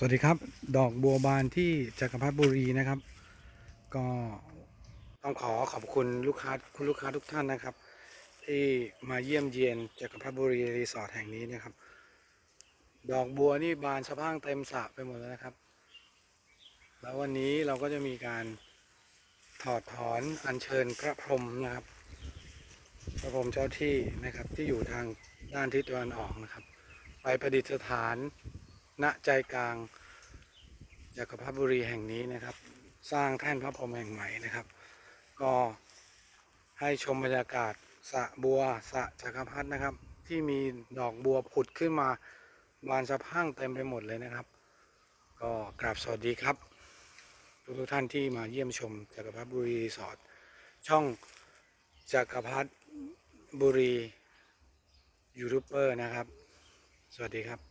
สวัสดีครับ ดอกบัวบานที่จักรพรรดิบุรีนะครับ ก็ต้องขอขอบคุณลูกค้าคุณลูกค้าทุกท่านนะครับ ที่มาเยี่ยมเยียนจักรพรรดิบุรีรีสอร์ทแห่งนี้นะครับ ดอกบัวนี่บานสะพั่งเต็มสระไปหมดแล้วนะครับ แล้ววันนี้เราก็จะมีการถอดถอนอัญเชิญพระพรหมนะครับ พระพรหมเจ้าที่นะครับที่อยู่ทางด้านทิศตะวันออกนะครับ ไปประดิษฐาน ณใจกลางจักรพรรดิบุรีแห่งนี้นะครับ สร้างแท่นพระพรหมแห่งใหม่นะครับ ก็ให้ชมบรรยากาศสะบัวสะจักรพรรดินะครับ ที่มีดอกบัวผุดขึ้นมาบานสะพั่งเต็มไปหมดเลยนะครับ ก็กราบสวัสดีครับ ทุกทุกท่านที่มาเยี่ยมชมจักรพรรดิบุรีสอร์ทช่องจักรพรรดิบุรียูทูบเบอร์นะครับ สวัสดีครับ